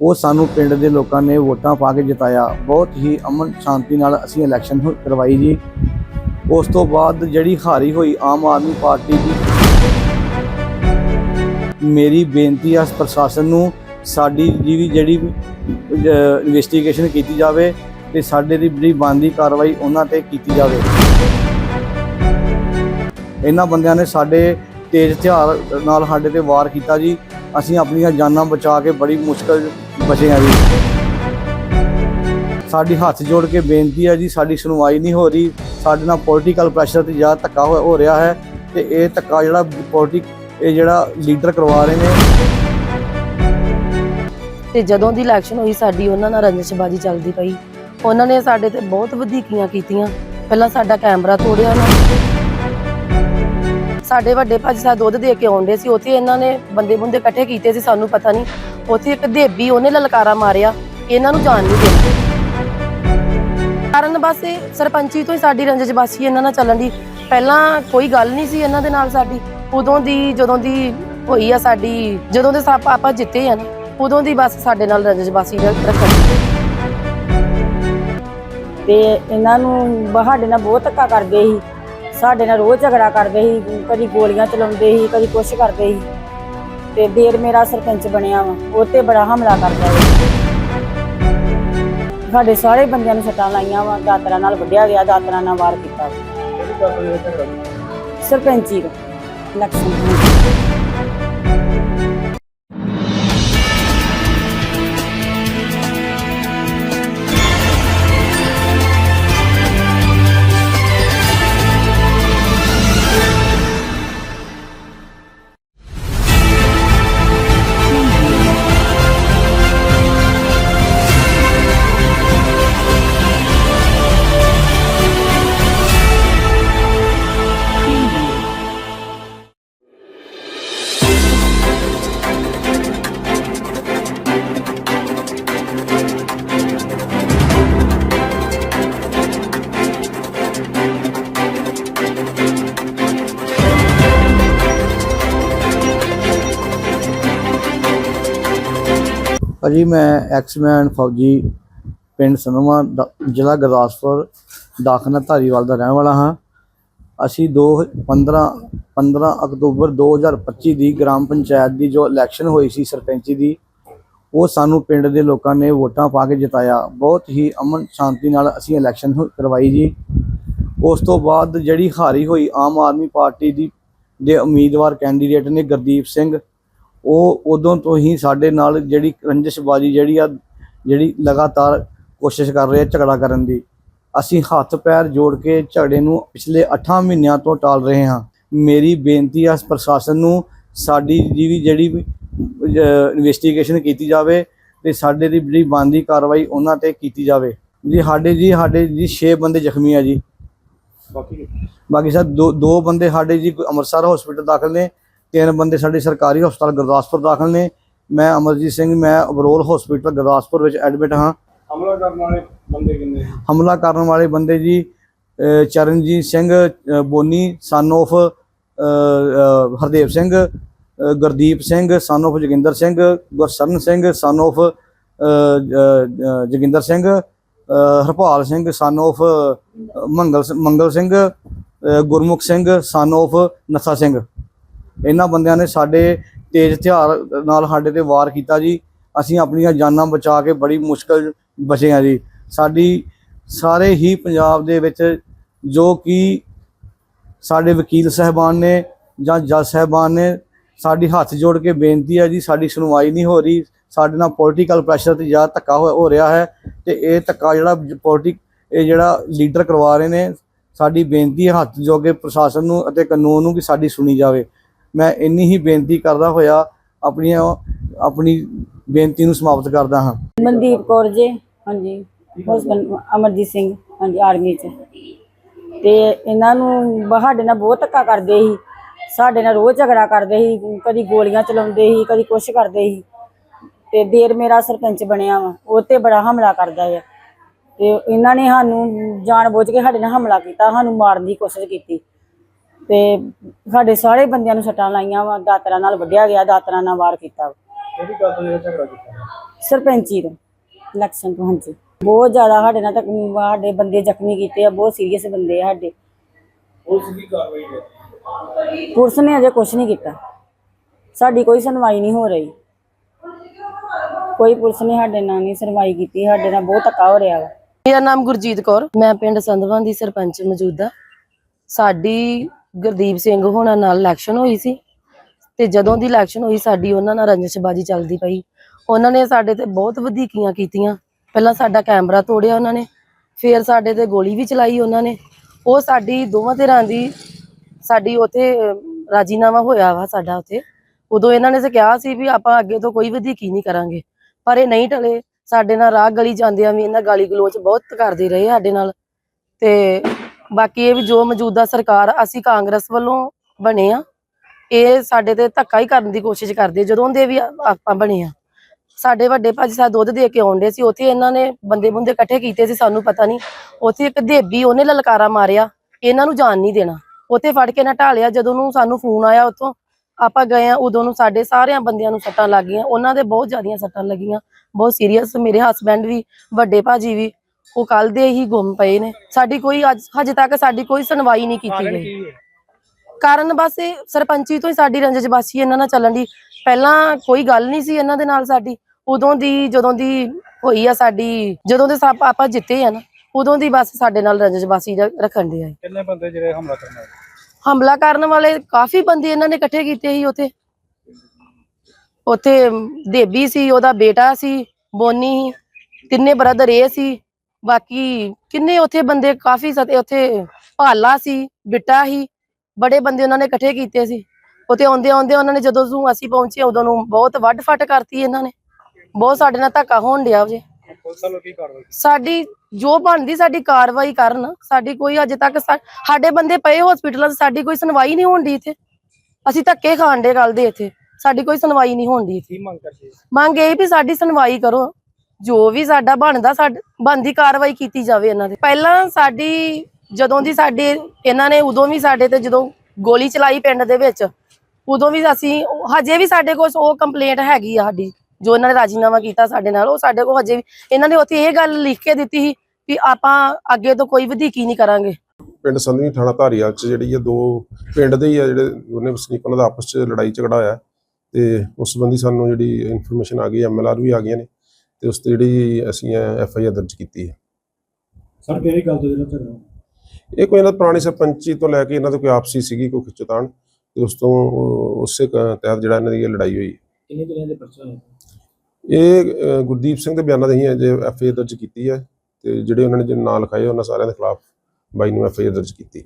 ਉਹ ਸਾਨੂੰ ਪਿੰਡ ਦੇ ਲੋਕਾਂ ਨੇ ਵੋਟਾਂ ਪਾ ਕੇ ਜਿਤਾਇਆ। ਬਹੁਤ ਹੀ ਅਮਨ ਸ਼ਾਂਤੀ ਨਾਲ ਅਸੀਂ ਇਲੈਕਸ਼ਨ ਹੋ- ਕਰਵਾਈ ਜੀ। ਉਸ ਤੋਂ ਬਾਅਦ ਜਿਹੜੀ ਹਾਰੀ ਹੋਈ ਆਮ ਆਦਮੀ ਪਾਰਟੀ ਦੀ ਮੇਰੀ ਬੇਨਤੀ ਆ ਪ੍ਰਸ਼ਾਸਨ ਨੂੰ, ਸਾਡੀ ਜਿਹੜੀ ਜਿਹੜੀ ਇਨਵੈਸਟੀਗੇਸ਼ਨ ਕੀਤੀ ਜਾਵੇ ਤੇ ਸਾਡੇ ਦੀ ਜਿਹੜੀ ਬਣਦੀ ਕਾਰਵਾਈ ਉਹਨਾਂ ਤੇ ਕੀਤੀ ਜਾਵੇ। ਇਹਨਾਂ ਬੰਦਿਆਂ ਨੇ ਸਾਡੇ ਤੇਜ਼ ਹਥਿਆਰ ਨਾਲ ਸਾਡੇ ਤੇ ਵਾਰ ਕੀਤਾ ਜੀ। ਅਸੀਂ ਆਪਣੀਆਂ ਜਾਨਾਂ ਬਚਾ ਕੇ ਬੜੀ ਮੁਸ਼ਕਲ ਬਚੇ ਆ ਜੀ ਸਾਡੀ ਹੱਥ ਜੋੜ ਕੇ ਬੇਨਤੀ ਹੈ ਜੀ, ਸਾਡੀ ਸੁਣਵਾਈ ਨਹੀਂ ਹੋ ਰਹੀ। ਸਾਡੇ ਨਾਲ ਪੋਲੀਟੀਕਲ ਪ੍ਰੈਸ਼ਰ ਤੇ ਜ਼ਿਆਦਾ ਧੱਕਾ ਹੋ ਰਿਹਾ ਹੈ ਤੇ ਇਹ ਧੱਕਾ ਜਿਹੜਾ ਪੋਲੀਟਿਕ ਇਹ ਜਿਹੜਾ ਲੀਡਰ ਕਰਵਾ ਰਹੇ ਨੇ। ਤੇ ਜਦੋਂ ਦੀ ਇਲੈਕਸ਼ਨ ਹੋਈ, ਸਾਡੀ ਉਹਨਾਂ ਨਾਲ ਰੰਜਿਸ਼ਬਾਜੀ ਚੱਲਦੀ ਪਈ। ਉਹਨਾਂ ਨੇ ਸਾਡੇ ਤੇ ਬਹੁਤ ਵਧੀਕੀਆਂ ਕੀਤੀਆਂ। ਪਹਿਲਾਂ ਸਾਡਾ ਕੈਮਰਾ ਤੋੜਿਆ ਉਹਨਾਂ ਸਾਡੇ ਵੱਡੇ ਭਾਜੀ ਸਾਹਿਬ ਦੁੱਧ ਦੇ ਕੇ ਆਉਂਦੇ ਸੀ, ਉੱਥੇ ਇਹਨਾਂ ਨੇ ਬੰਦੇ ਬੰਦੇ ਇਕੱਠੇ ਕੀਤੇ ਸੀ, ਸਾਨੂੰ ਪਤਾ ਨਹੀਂ ਉੱਥੇ ਇੱਕ ਦੇਬੀ ਉਹਨੇ ਲਲਕਾਰਾ ਮਾਰਿਆ, ਇਹਨਾਂ ਨੂੰ ਜਾਣ ਨਹੀਂ ਦਿੰਦੇ ਕਾਰਨ ਬਸ ਇਹ, ਸਰਪੰਚੀ ਤੋਂ ਹੀ ਸਾਡੀ ਰੰਜਿਸ਼ਬਾਜੀ ਇਹਨਾਂ ਨਾਲ ਚੱਲਣ ਦੀ। ਪਹਿਲਾਂ ਕੋਈ ਗੱਲ ਨਹੀਂ ਸੀ ਇਹਨਾਂ ਦੇ ਨਾਲ ਸਾਡੀ। ਉਦੋਂ ਦੀ, ਜਦੋਂ ਦੀ ਹੋਈ ਆ ਸਾਡੀ, ਜਦੋਂ ਦੇ ਆਪਾਂ ਜਿੱਤੇ ਆ ਨਾ, ਉਦੋਂ ਦੀ ਬਸ ਸਾਡੇ ਨਾਲ ਰੰਜਿਸ਼ਬਾਜੀ ਰੱਖਣ ਤੇ ਇਹਨਾਂ ਨੂੰ ਸਾਡੇ ਨਾਲ ਬਹੁਤ ਧੱਕਾ ਕਰਦੇ ਸੀ। ਸਾਡੇ ਨਾਲ ਰੋਜ਼ ਝਗੜਾ ਕਰਦੇ ਸੀ, ਕਦੀ ਗੋਲੀਆਂ ਚਲਾਉਂਦੇ ਸੀ, ਕਦੀ ਕੁਛ ਕਰਦੇ ਸੀ। ਤੇ ਦੇਰ ਮੇਰਾ ਸਰਪੰਚ ਬਣਿਆ ਵਾ ਉਹ ਤੇ ਬੜਾ ਹਮਲਾ ਕਰਦਾ ਹੈ ਸਾਡੇ ਸਾਰੇ ਬੰਦਿਆਂ ਨੂੰ ਸੱਟਾਂ ਲਾਈਆਂ ਵਾ ਦਾਤਰਾ ਨਾਲ ਵੱਢਿਆ ਗਿਆ ਦਾਤਰਾ ਨਾਲ ਵਾਰ ਕੀਤਾ। ਸਰਪੰਚੀ ਦਾ ਇਲੈਕਸ਼ਨ ਭਾਜੀ ਮੈਂ ਐਕਸਮੈਨ ਫੌਜੀ ਪਿੰਡ ਸਨੋਵਾ ਦ- ਜ਼ਿਲ੍ਹਾ ਗੁਰਦਾਸਪੁਰ, ਦਾਖਨਾ ਧਾਰੀਵਾਲ ਦਾ ਰਹਿਣ ਵਾਲਾ ਹਾਂ। ਅਸੀਂ 2 15 15 ਅਕਤੂਬਰ 2025 ਦੀ ਗ੍ਰਾਮ ਪੰਚਾਇਤ ਦੀ ਜੋ ਇਲੈਕਸ਼ਨ ਹੋਈ ਸੀ ਸਰਪੰਚੀ ਦੀ, ਉਹ ਸਾਨੂੰ ਪਿੰਡ ਦੇ ਲੋਕਾਂ ਨੇ ਵੋਟਾਂ ਪਾ ਕੇ ਜਿਤਾਇਆ। ਬਹੁਤ ਹੀ ਅਮਨ ਸ਼ਾਂਤੀ ਨਾਲ ਅਸੀਂ ਇਲੈਕਸ਼ਨ ਹੋ- ਕਰਵਾਈ ਜੀ। ਉਸ ਤੋਂ ਬਾਅਦ ਜਿਹੜੀ ਹਾਰੀ ਹੋਈ ਆਮ ਆਦਮੀ ਪਾਰਟੀ ਦੀ, ਦੇ ਉਮੀਦਵਾਰ ਕੈਂਡੀਡੇਟ ਨੇ ਗੁਰਦੀਪ ਸਿੰਘ ਉਹ ਉਦੋਂ ਤੋਂ ਹੀ ਸਾਡੇ ਨਾਲ ਜਿਹੜੀ ਰੰਜਿਸ਼ਬਾਜੀ ਜਿਹੜੀ ਆ ਜਿਹੜੀ ਲਗਾਤਾਰ ਕੋਸ਼ਿਸ਼ ਕਰ ਰਹੇ ਆ ਝਗੜਾ ਕਰਨ ਦੀ। ਅਸੀਂ ਹੱਥ ਪੈਰ ਜੋੜ ਕੇ ਝਗੜੇ ਨੂੰ ਪਿਛਲੇ 8 ਮਹੀਨਿਆਂ ਤੋਂ ਟਾਲ ਰਹੇ ਹਾਂ। ਮੇਰੀ ਬੇਨਤੀ ਆ ਪ੍ਰਸ਼ਾਸਨ ਨੂੰ ਸਾਡੀ ਜਿਹੜੀ ਜਿਹੜੀ ਇਨਵੈਸਟੀਗੇਸ਼ਨ ਕੀਤੀ ਜਾਵੇ ਤੇ ਸਾਡੇ ਦੀ ਜਿਹੜੀ ਬਣਦੀ ਕਾਰਵਾਈ ਉਹਨਾਂ ਤੇ ਕੀਤੀ ਜਾਵੇ। ਜੀ ਸਾਡੇ ਜੀ ਸਾਡੇ ਜੀ 6 ਬੰਦੇ ਜ਼ਖਮੀ ਆ ਜੀ। ਬਾਕੀ ਸਰ ਦੋ ਦੋ ਬੰਦੇ ਸਾਡੇ ਜੀ ਅੰਮ੍ਰਿਤਸਰ ਹਸਪੀਟਲ ਦਾਖਲ ਨੇ। ਤਿੰਨ ਬੰਦੇ ਸਾਡੇ ਸਰਕਾਰੀ ਹਸਪਤਾਲ ਗੁਰਦਾਸਪੁਰ ਦਾਖਲ ਨੇ। ਮੈਂ ਅਮਰਜੀਤ ਸਿੰਘ ਮੈਂ ਅਬਰੋਲ ਹਸਪੀਟਲ ਗੁਰਦਾਸਪੁਰ ਵਿੱਚ ਐਡਮਿਟ ਹਾਂ। ਹਮਲਾ ਕਰਨ ਵਾਲੇ ਬੰਦੇ ਕਿੰਨੇ ਹਮਲਾ ਕਰਨ ਵਾਲੇ ਬੰਦੇ ਜੀ ਚਰਨਜੀਤ ਸਿੰਘ ਬੋਨੀ ਸਨ ਅਹ ਹਰਦੇਵ ਸਿੰਘ ਗੁਰਦੀਪ ਸਿੰਘ ਸਨ of Joginder Singh Gursaran Singh son uh, Joginder Singh Harpal Singh son of Mangal Mangal Singh Gurmukh Singh son of ਨੱਥਾ ਸਿੰਘ। ਇਹਨਾਂ ਬੰਦਿਆਂ ਨੇ ਸਾਡੇ ਤੇਜ਼ ਹਥਿਆਰ ਨਾਲ ਸਾਡੇ ਤੇ ਵਾਰ ਕੀਤਾ ਜੀ। ਅਸੀਂ ਆਪਣੀਆਂ ਜਾਨਾਂ ਬਚਾ ਕੇ ਬੜੀ ਮੁਸ਼ਕਲ ਬਚੇ ਆ ਜੀ। ਸਾਡੀ ਸਾਰੇ ਹੀ ਪੰਜਾਬ ਦੇ ਵਿੱਚ ਜੋ ਕਿ ਸਾਡੇ ਵਕੀਲ ਸਹਿਬਾਨ ਨੇ ਜਾਂ ਜੱਜ ਸਹਿਬਾਨ ਨੇ, ਸਾਡੀ ਹੱਥ ਜੋੜ ਕੇ ਬੇਨਤੀ ਹੈ ਜੀ, ਸਾਡੀ ਸੁਣਵਾਈ ਨਹੀਂ ਹੋ ਰਹੀ। ਸਾਡੇ ਨਾਲ ਪੋਲੀਟੀਕਲ ਪ੍ਰੈਸ਼ਰ ਤੇ ਜ਼ਿਆਦਾ ਧੱਕਾ ਹੋ ਹੋ ਰਿਹਾ ਹੈ ਤੇ ਇਹ ਧੱਕਾ ਜਿਹੜਾ ਪੋਲੀਟਿਕ ਇਹ ਜਿਹੜਾ ਲੀਡਰ ਕਰਵਾ ਰਹੇ ਨੇ, ਸਾਡੀ ਬੇਨਤੀ ਹੈ ਹੱਥ ਜੋੜ ਕੇ ਪ੍ਰਸ਼ਾਸਨ ਨੂੰ ਅਤੇ ਕਾਨੂੰਨ ਨੂੰ ਕਿ ਸਾਡੀ ਸੁਣੀ ਜਾਵੇ। ਮੈਂ ਇੰਨੀ ਹੀ ਬੇਨਤੀ ਕਰਦਾ ਹੋਇਆ ਆਪਣੀਆਂ, ਆਪਣੀ ਬੇਨਤੀ ਨੂੰ ਸਮਾਪਤ ਕਰਦਾ ਹਾਂ। ਮਨਦੀਪ ਕੌਰ ਜੀ, ਹਾਂਜੀ। ਹਸਬੰਡ ਅਮਰਜੀਤ ਸਿੰਘ, ਹਾਂਜੀ, ਆਰਮੀ ਚ। ਤੇ ਇਹਨਾਂ ਨੂੰ ਸਾਡੇ ਨਾਲ ਬਹੁਤ ਧੱਕਾ ਕਰਦੇ ਸੀ। ਸਾਡੇ ਨਾਲ ਰੋਜ਼ ਝਗੜਾ ਕਰਦੇ ਸੀ, ਕਦੀ ਗੋਲੀਆਂ ਚਲਾਉਂਦੇ ਸੀ, ਕਦੀ ਕੁਛ ਕਰਦੇ ਸੀ। ਤੇ ਦੇਰ ਮੇਰਾ ਸਰਪੰਚ ਬਣਿਆ ਵਾ, ਉਹ ਤੇ ਬੜਾ ਹਮਲਾ ਕਰਦਾ ਆ। ਤੇ ਇਹਨਾਂ ਨੇ ਸਾਨੂੰ ਜਾਣ ਬੁੱਝ ਕੇ ਸਾਡੇ ਨਾਲ ਹਮਲਾ ਕੀਤਾ, ਸਾਨੂੰ ਮਾਰਨ ਦੀ ਕੋਸ਼ਿਸ਼ ਕੀਤੀ। ਤੇ ਸਾਡੇ ਸਾਰੇ ਬੰਦਿਆਂ ਨੂੰ ਸੱਟਾਂ ਲਾਈਆਂ ਵਾ ਦਾਤਰਾ ਨਾਲ ਵੱਢਿਆ ਗਿਆ ਦਾਤਰਾ ਨਾਲ ਵਾਰ ਕੀਤਾ ਵਾ। ਕਿਹੜੀ ਗੱਲ ਤੋਂ ਜਿਹੜਾ ਝਗੜਾ ਕੀਤਾ? ਸਰਪੰਚੀ ਤੋਂ ਇਲੈਕਸ਼ਨ ਤੋਂ ਹਾਂਜੀ। ਬਹੁਤ ਜ਼ਿਆਦਾ ਸਾਡੇ ਨਾਲ ਤਾਂ ਸਾਡੇ ਬੰਦੇ ਜ਼ਖਮੀ ਕੀਤੇ ਆ ਬਹੁਤ ਸੀਰੀਅਸ ਬੰਦੇ ਆ ਸਾਡੇ। ਉਸ ਦੀ ਕਾਰਵਾਈ ਹੈ? ਪੁਲਿਸ ਨੇ ਅਜੇ ਕੁਝ ਨਹੀਂ ਕੀਤਾ। ਸਾਡੀ ਕੋਈ ਸੁਣਵਾਈ ਨਹੀਂ ਹੋ ਰਹੀ। ਕੋਈ ਪੁਲਿਸ ਨੇ ਸਾਡੇ ਨਾਲ ਨਹੀਂ ਸੁਣਵਾਈ ਕੀਤੀ ਸਾਡੇ ਨਾਲ ਬਹੁਤ ਧੱਕਾ ਹੋ ਰਿਹਾ ਵਾ। ਮੇਰਾ ਨਾਮ ਗੁਰਜੀਤ ਕੌਰ ਮੈਂ ਪਿੰਡ ਸੰਧਵਾਂ ਦੀ ਸਰਪੰਚ ਮੌਜੂਦਾ। ਸਾਡੀ ਗੁਰਦੀਪ ਸਿੰਘ ਹੋਣਾ ਨਾਲ ਇਲੈਕਸ਼ਨ ਹੋਈ ਸੀ ਤੇ ਜਦੋਂ ਦੀ ਇਲੈਕਸ਼ਨ ਹੋਈ ਸਾਡੀ ਉਹਨਾਂ ਨਾਲ ਰੰਜਿਸ਼ਬਾਜੀ ਚੱਲਦੀ ਪਈ। ਉਹਨਾਂ ਨੇ ਸਾਡੇ ਤੇ ਬਹੁਤ ਵਧੀਕੀਆਂ ਕੀਤੀਆਂ। ਪਹਿਲਾਂ ਸਾਡਾ ਕੈਮਰਾ ਤੋੜਿਆ ਉਹਨਾਂ ਨੇ, ਫਿਰ ਸਾਡੇ ਤੇ ਗੋਲੀ ਵੀ ਚਲਾਈ ਉਹਨਾਂ ਨੇ। ਉਹ ਸਾਡੀ, ਦੋਵਾਂ ਧਿਰਾਂ ਦੀ ਸਾਡੀ ਉਥੇ ਰਾਜੀਨਾਮਾ ਹੋਇਆ ਵਾ ਸਾਡਾ ਉਥੇ। ਉਦੋਂ ਇਹਨਾਂ ਨੇ ਸੇ ਕਿਹਾ ਸੀ ਵੀ ਆਪਾਂ ਅੱਗੇ ਤੋਂ ਕੋਈ ਵਧੀਕੀ ਨਹੀਂ ਕਰਾਂਗੇ। ਪਰ ਇਹ ਨਹੀਂ ਟਲੇ। ਸਾਡੇ ਨਾਲ ਰਾਹ ਗਲੀ ਜਾਂਦਿਆਂ ਵੀ ਇਹਨਾਂ ਗਾਲੀ ਗਲੋਚ ਬਹੁਤ ਕਰਦੇ ਰਹੇ ਸਾਡੇ ਨਾਲ। ਤੇ ਬਾਕੀ ਇਹ ਵੀ ਜੋ ਮੌਜੂਦਾ ਸਰਕਾਰ ਅਸੀਂ ਕਾਂਗਰਸ ਵੱਲੋਂ ਬਣੇ ਆ, ਇਹ ਸਾਡੇ ਤੇ ਧੱਕਾ ਹੀ ਕਰਨ ਦੀ ਕੋਸ਼ਿਸ਼ ਕਰਦੇ ਜਦੋਂ ਦੇ ਵੀ ਆਪਾਂ ਬਣੇ ਆ। ਸਾਡੇ ਵੱਡੇ ਭਾਜੀ ਸਾਹਿਬ ਦੁੱਧ ਦੇ ਕੇ ਆਉਂਦੇ ਸੀ, ਉੱਥੇ ਇਹਨਾਂ ਨੇ ਬੰਦੇ ਬੰਦੇ ਇਕੱਠੇ ਕੀਤੇ ਸੀ, ਸਾਨੂੰ ਪਤਾ ਨਹੀਂ। ਉੱਥੇ ਇੱਕ ਦੇਬੀ, ਉਹਨੇ ਲਲਕਾਰਾ ਮਾਰਿਆ, ਇਹਨਾਂ ਨੂੰ ਜਾਣ ਨਹੀਂ ਦੇਣਾ। ਉੱਥੇ ਫੜ ਕੇ ਨਾ ਢਾਲਿਆ, ਜਦੋਂ ਨੂੰ ਸਾਨੂੰ ਫੋਨ ਆਇਆ ਉੱਥੋਂ, ਆਪਾਂ ਗਏ ਆ, ਉਦੋਂ ਨੂੰ ਸਾਡੇ ਸਾਰਿਆਂ ਬੰਦਿਆਂ ਨੂੰ ਸੱਟਾਂ ਲੱਗ ਗਈਆਂ। ਉਹਨਾਂ ਦੇ ਬਹੁਤ ਜ਼ਿਆਦੀਆਂ ਸੱਟਾਂ ਲੱਗੀਆਂ, ਬਹੁਤ ਸੀਰੀਅਸ ਮੇਰੇ ਹਸਬੰਡ ਵੀ, ਵੱਡੇ ਭਾਜੀ ਵੀ। ਉਹ ਕੱਲ ਦੇ ਹੀ ਗੁੰਮ ਪਏ ਨੇ। ਸਾਡੀ ਕੋਈ ਅੱਜ ਹਜੇ ਤੱਕ ਸਾਡੀ ਕੋਈ ਸੁਣਵਾਈ ਨਹੀਂ ਕੀਤੀ ਗਈ। ਕਾਰਨ ਬਸ ਇਹ ਸਰਪੰਚੀ ਤੋਂ ਹੀ ਸਾਡੀ ਰੰਜਿਸ਼ਬਾਸੀ ਇਹਨਾਂ ਨਾਲ ਚੱਲਣ ਦੀ। ਪਹਿਲਾਂ ਕੋਈ ਗੱਲ ਨਹੀਂ ਸੀ ਇਹਨਾਂ ਦੇ ਨਾਲ ਸਾਡੀ। ਉਦੋਂ ਦੀ ਜਦੋਂ ਦੀ ਹੋਈ ਆ ਸਾਡੀ ਜਦੋਂ ਦੇ ਸਾ- ਆਪਾਂ ਜਿੱਤੇ ਆ ਨਾ ਉਦੋਂ ਦੀ ਬਸ ਸਾਡੇ ਨਾਲ ਰੰਜਿਸ਼ਬਾਸੀ ਰ- ਰੱਖਣ ਦੇ ਆ। ਕਿੰਨੇ ਬੰਦੇ ਜਿਹੜੇ ਹਮਲਾ ਕਰਨ ਆਏ? ਹਮਲਾ ਕਰਨ ਵਾਲੇ ਕਾਫੀ ਬੰਦੇ ਇਹਨਾਂ ਨੇ ਇਕੱਠੇ ਕੀਤੇ ਸੀ ਉਥੇ। ਉਥੇ ਦੇਬੀ ਸੀ ਉਹਦਾ ਬੇਟਾ ਸੀ ਬੋਨੀ ਤਿੰਨੇ ਬ੍ਰਦਰ ਇਹ ਸੀ। ਬਾਕੀ ਕਿੰਨੇ ਉਥੇ ਬੰਦੇ ਕਾਫੀ ਸਤੇ ਉਥੇ ਭਾਲਾ ਸੀ ਬਿੱਟਾ ਸੀ ਬੜੇ ਬੰਦੇ ਉਹਨਾਂ ਨੇ ਇਕੱਠੇ ਕੀਤੇ ਸੀ। ਉਥੇ ਆਉਂਦੇ ਆਉਂਦੇ ਉਹਨਾਂ ਨੇ ਜਦੋਂ ਨੂੰ ਅਸੀਂ ਪਹੁੰਚੇ ਉਦੋਂ ਨੂੰ ਬਹੁਤ ਵੱਡ ਫੱਟ ਕਰਤੀ ਇਹਨਾਂ ਨੇ। ਬਹੁਤ ਸਾਡੇ ਨਾਲ ਧੱਕਾ ਹੋਣ ਡਿਆ ਜੇ ਸਾਡੀ ਜੋ ਬਣਦੀ ਸਾਡੀ ਕਾਰਵਾਈ ਕਰਨ ਸਾਡੀ ਕੋਈ ਅਜੇ ਤੱਕ ਸਾਡੇ ਬੰਦੇ ਪਏ ਹਸਪੀਟਲਾਂ 'ਚ ਸਾਡੀ ਕੋਈ ਸੁਣਵਾਈ ਨਹੀਂ ਹੋਣ ਦੀ ਇੱਥੇ। ਅਸੀਂ ਧੱਕੇ ਖਾਣ ਦੇ ਗੱਲ ਦੇ ਇੱਥੇ। ਸਾਡੀ ਕੋਈ ਸੁਣਵਾਈ ਨਹੀਂ ਹੋਣ ਦੀ ਕੀ ਮੰਗ ਕਰਦੇ ਮੰਗ ਇਹ ਵੀ ਸਾਡੀ ਸੁਣਵਾਈ ਕਰੋ। ਜੋ ਵੀ ਸਾਡਾ ਬਣਦਾ, ਸਾਡ, ਬਣਦੀ ਕਾਰਵਾਈ ਕੀਤੀ ਜਾਵੇ ਇਹਨਾਂ ਦੇ। ਪਹਿਲਾਂ ਸਾਡੀ, ਜਦੋਂ ਦੀ ਸਾਡੇ, ਇਹਨਾਂ ਨੇ ਉਦੋਂ ਵੀ ਸਾਡੇ ਤੇ ਜਦੋਂ ਗੋਲੀ ਚਲਾਈ ਪਿੰਡ ਦੇ ਵਿੱਚ, ਉਦੋਂ ਵੀ ਅਸੀਂ, ਹਜੇ ਵੀ ਸਾਡੇ ਕੋਲ ਉਹ ਕੰਪਲੇਂਟ ਹੈਗੀ ਆ ਸਾਡੀ, ਜੋ ਇਹਨਾਂ ਨੇ ਰਾਜੀਨਾਮਾ ਕੀਤਾ ਸਾਡੇ ਨਾਲ, ਉਹ ਸਾਡੇ ਕੋਲ ਹਜੇ ਵੀ, ਇਹਨਾਂ ਨੇ ਉੱਥੇ ਇਹ ਗੱਲ ਲਿਖ ਕੇ ਦਿੱਤੀ ਸੀ ਵੀ ਆਪਾਂ ਅੱਗੇ ਤੋਂ ਕੋਈ ਵਧੀਕੀ ਨਹੀਂ ਕਰਾਂਗੇ। ਪਿੰਡ ਸੰਧਵੀ ਥਾਣਾ ਧਾਰੀਵਾਲ ਚ ਜਿਹੜੀ ਇਹ ਦੋ ਪਿੰਡ ਦੇ ਹੀ ਆ, ਜਿਹੜੇ ਦੋਨੇ ਵਸਨੀਕ ਦਾ ਆਪਸ ਚ ਲੜਾਈ ਝਗੜਾ ਹੋਇਆ, ਤੇ ਉਸ ਸੰਬੰਧੀ ਸਾਨੂੰ ਜਿਹੜੀ ਇਨਫੋਰਮੇਸ਼ਨ ਆ ਗਈ ਐਮਐਲਆਰ ਵੀ ਆ ਗਈਆਂ ਨੇ। ਤੇ ਉਸ ਤੇ ਜਿਹੜੀ ਅਸੀਂ ਐਫਆਈਆਰ ਦਰਜ ਕੀਤੀ ਹੈ। ਸਰ ਕਿਹੜੀ ਗੱਲ ਤੋਂ ਜਿਹੜਾ ਝਗੜਾ ਇਹ ਕੋਈ ਇਹਨਾਂ ਪੁਰਾਣੀ ਸਰਪੰਚੀ ਤੋਂ ਲੈ ਕੇ ਇਹਨਾਂ ਤੋਂ ਕੋਈ ਆਪਸੀ ਸੀਗੀ ਕੋਈ ਖਿੱਚਤਾਣ ਤੇ ਉਸ ਤੋਂ ਉਸੇ ਤਹਿਤ ਜਿਹੜਾ ਇਹਨਾਂ ਦੀ ਇਹ ਲੜਾਈ ਹੋਈ। ਕਿੰਨੇ ਦਿਨਾਂ ਦੇ ਪਰਚਾ ਇਹ ਗੁਰਦੀਪ ਸਿੰਘ ਦੇ ਬਿਆਨਾਂ ਦੇ ਹੀ ਅਜੇ ਐਫਆਈਆਰ ਦਰਜ ਕੀਤੀ ਹੈ ਤੇ ਜਿਹੜੇ ਉਹਨਾਂ ਨੇ ਜਿਹੜੇ ਨਾਂ ਲਿਖਾਏ ਉਹਨਾਂ ਸਾਰਿਆਂ ਦੇ ਖਿਲਾਫ ਬਾਈ ਨੂੰ ਐਫਆਈਆਰ ਦਰਜ ਕੀਤੀ।